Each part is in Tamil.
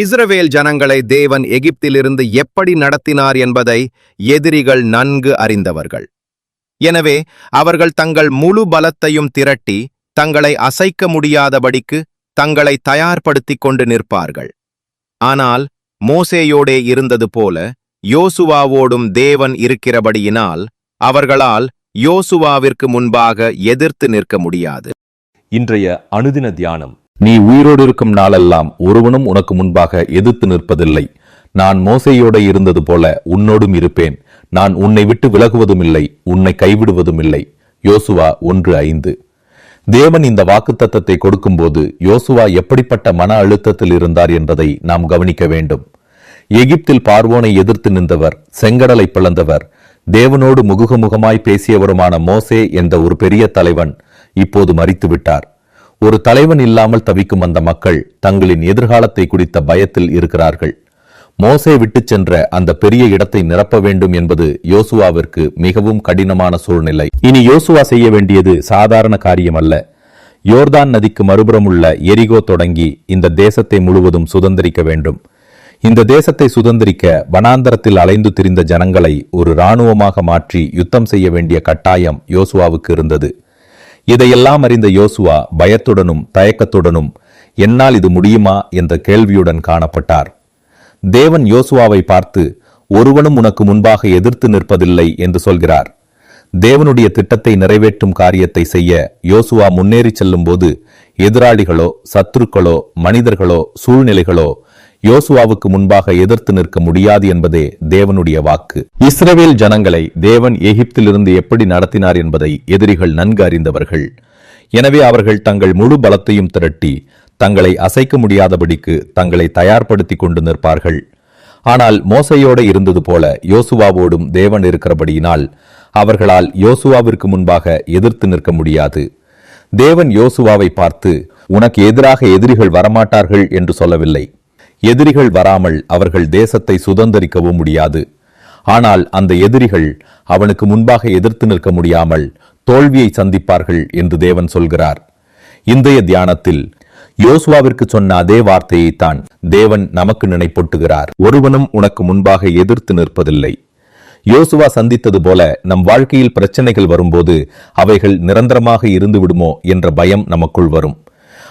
இஸ்ரவேல் ஜனங்களை தேவன் எகிப்திலிருந்து எப்படி நடத்தினார் என்பதை எதிரிகள் நன்கு அறிந்தவர்கள். எனவே அவர்கள் தங்கள் முழு பலத்தையும் திரட்டி தங்களை அசைக்க முடியாதபடிக்கு தங்களை தயார்படுத்திக் கொண்டு நிற்பார்கள். ஆனால் மோசேயோடே இருந்தது போல யோசுவாவோடும் தேவன் இருக்கிறபடியினால் அவர்களால் யோசுவாவிற்கு முன்பாக எதிர்த்து நிற்க முடியாது. இன்றைய அனுதின தியானம் நீ உயிரோடு இருக்கும் நாளெல்லாம் ஒருவனும் உனக்கு முன்பாக எதிர்த்து நிற்பதில்லை. நான் மோசையோட இருந்தது போல உன்னோடும் இருப்பேன். நான் உன்னை விட்டு விலகுவதும் இல்லை உன்னை கைவிடுவதும் இல்லை யோசுவா ஒன்று ஐந்து. தேவன் இந்த வாக்குத்தத்தத்தை கொடுக்கும்போது யோசுவா எப்படிப்பட்ட மன அழுத்தத்தில் இருந்தார் என்பதை நாம் கவனிக்க வேண்டும். எகிப்தில் பார்வோனை எதிர்த்து நின்றவர் செங்கடலை பிளந்தவர். தேவனோடு முகுகமுகமாய் பேசியவருமான மோசே என்ற ஒரு பெரிய தலைவன் இப்போது மறித்து விட்டார் ஒரு தலைவன் இல்லாமல் தவிக்கும் அந்த மக்கள் தங்களின் எதிர்காலத்தை குறித்த பயத்தில் இருக்கிறார்கள். மோசே விட்டுச் சென்ற அந்த பெரிய இடத்தை நிரப்ப வேண்டும் என்பது யோசுவாவிற்கு மிகவும் கடினமான சூழ்நிலை. இனி யோசுவா செய்ய வேண்டியது சாதாரண காரியம் அல்ல யோர்தான் நதிக்கு மறுபுறம் உள்ள எரிகோ தொடங்கி இந்த தேசத்தை முழுவதும் சுதந்திரிக்க வேண்டும். இந்த தேசத்தை சுதந்திரிக்க வனாந்தரத்தில் அலைந்து திரிந்த ஜனங்களை ஒரு இராணுவமாக மாற்றி யுத்தம் செய்ய வேண்டிய கட்டாயம் யோசுவாவுக்கு இருந்தது. இதையெல்லாம் அறிந்த யோசுவா பயத்துடனும் தயக்கத்துடனும் என்னால் இது முடியுமா? என்ற கேள்வியுடன் காணப்பட்டார். தேவன் யோசுவாவை பார்த்து ஒருவனும் உனக்கு முன்பாக எதிர்த்து நிற்பதில்லை என்று சொல்கிறார். தேவனுடைய திட்டத்தை நிறைவேற்றும் காரியத்தை செய்ய யோசுவா முன்னேறி செல்லும்போது எதிராளிகளோ சத்துருக்களோ மனிதர்களோ சூழ்நிலைகளோ யோசுவாவுக்கு முன்பாக எதிர்த்து நிற்க முடியாது என்பதே தேவனுடைய வாக்கு. இஸ்ரவேல் ஜனங்களை தேவன் எகிப்திலிருந்து எப்படி நடத்தினார் என்பதை எதிரிகள் நன்கு அறிந்தவர்கள். எனவே அவர்கள் தங்கள் முழு பலத்தையும் திரட்டி தங்களை அசைக்க முடியாதபடிக்கு தங்களை தயார்படுத்திக் கொண்டு நிற்பார்கள். ஆனால் மோசையோடு இருந்தது போல யோசுவாவோடும் தேவன் இருக்கிறபடியினால் அவர்களால் யோசுவாவிற்கு முன்பாக எதிர்த்து நிற்க முடியாது. தேவன் யோசுவாவை பார்த்து உனக்கு எதிராக எதிரிகள் வரமாட்டார்கள் என்று சொல்லவில்லை. எதிரிகள் வராமல் அவர்கள் தேசத்தை சுதந்தரிக்கவும் முடியாது. ஆனால் அந்த எதிரிகள் அவனுக்கு முன்பாக எதிர்த்து நிற்க முடியாமல் தோல்வியை சந்திப்பார்கள் என்று தேவன் சொல்கிறார். இன்றைய தியானத்தில் யோசுவாவிற்கு சொன்ன அதே வார்த்தையை தான் தேவன் நமக்கு நினைப்பொட்டுகிறார். ஒருவனும் உனக்கு முன்பாக எதிர்த்து நிற்பதில்லை. யோசுவா சந்தித்தது போல நம் வாழ்க்கையில் பிரச்சனைகள் வரும்போது அவைகள் நிரந்தரமாக இருந்து விடுமோ என்ற பயம் நமக்குள் வரும்.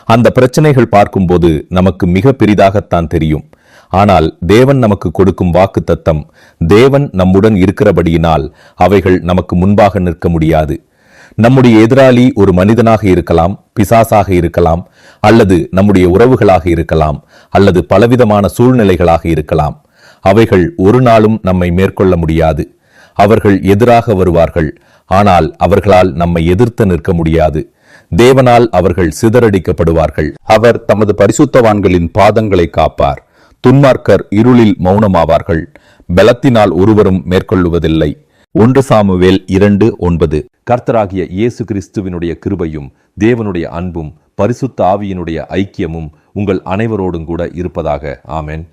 அந்த பிரச்சனைகள் பார்க்கும்போது நமக்கு மிக பெரிதாகத்தான் தெரியும். ஆனால் தேவன் நமக்கு கொடுக்கும் வாக்கு தத்தம் தேவன் நம்முடன் இருக்கிறபடியினால் அவைகள் நமக்கு முன்பாக நிற்க முடியாது. நம்முடைய எதிராளி ஒரு மனிதனாக இருக்கலாம் பிசாசாக இருக்கலாம் அல்லது நம்முடைய உறவுகளாக இருக்கலாம் அல்லது பலவிதமான சூழ்நிலைகளாக இருக்கலாம். அவைகள் ஒரு நாளும் நம்மை மேற்கொள்ள முடியாது. அவர்கள் எதிராக வருவார்கள் ஆனால் அவர்களால் நம்மை எதிர்த்து நிற்க முடியாது. தேவனால் அவர்கள் சிதறடிக்கப்படுவார்கள். அவர் தமது பரிசுத்தவான்களின் பாதங்களை காப்பார். துன்மார்க்கர் இருளில் மௌனமாவார்கள். பலத்தினால் ஒருவரும் மேற்கொள்ளுவதில்லை. ஒன்று சாமுவேல் இரண்டு ஒன்பது. கர்த்தராகிய இயேசு கிறிஸ்துவினுடைய கிருபையும் தேவனுடைய அன்பும் பரிசுத்த ஆவியினுடைய ஐக்கியமும் உங்கள் அனைவரோடும் கூட இருப்பதாக. ஆமென்.